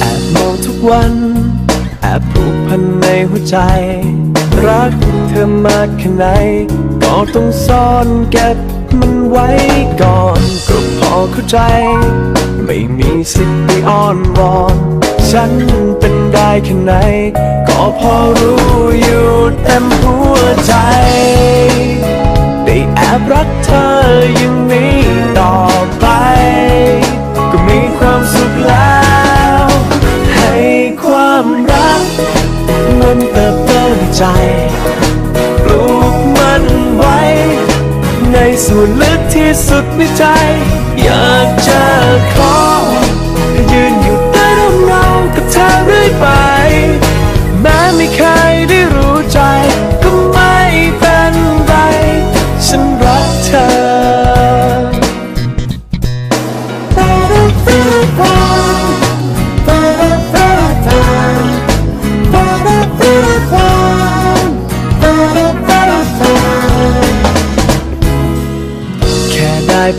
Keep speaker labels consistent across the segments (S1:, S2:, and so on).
S1: แอบมองทุกวันแอบผูกพันในหัวใจ รักเธอมากแค่ไหน ก็ต้องซ่อนเก็บมันไว้ก่อน ก็พอเข้าใจ ไม่มีสิทธิ์ไปอ้อนวอน ฉันเป็นได้แค่ไหน พอรู้อยู่เต็มหัวใจ ได้แอบรักเธออย่างนี้ต่อไป ก็มีความสุขแล้ว ให้ความรัก มันเติบโตในใจปลูกมันไว้ ในส่วนลึกที่สุดในใจ อยากจะขอ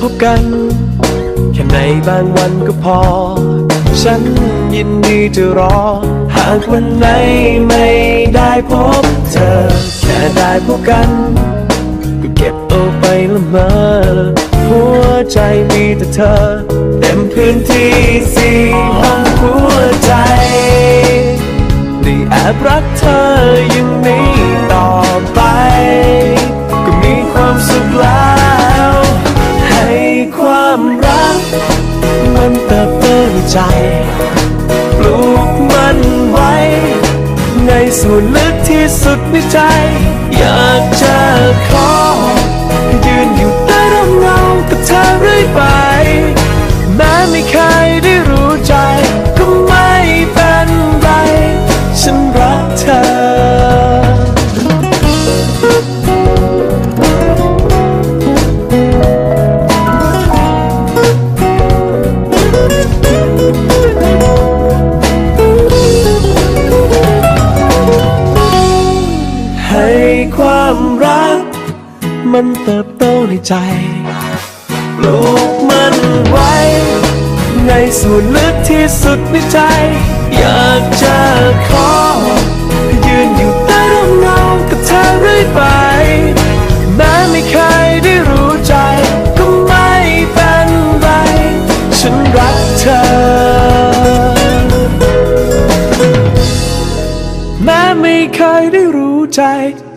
S1: พบกัน แค่ในบางวันก็พอ ฉันยินดีจะรอ หากวันไหนไม่ได้พบเธอ แค่ได้พบกัน ก็เก็บเอาไปละเมอหัวใจมีแต่เธอ เต็มพื้นที่สี่ห้องหัวใจ ใจ ปลูกมันไว้ ในส่วนลึกที่สุดในใจ อยากจะขอ มันเติบโตในใจปลูกมันไว้ ในส่วนลึกที่สุดในใจ อยากจะขอ ยืนอยู่ใต้ร่มเงากับเธอเรื่อยไปแม้ไม่เคยได้รู้ใจ ก็ไม่เป็นไร ฉันรักเธอ แม้ไม่เคยได้รู้ใจ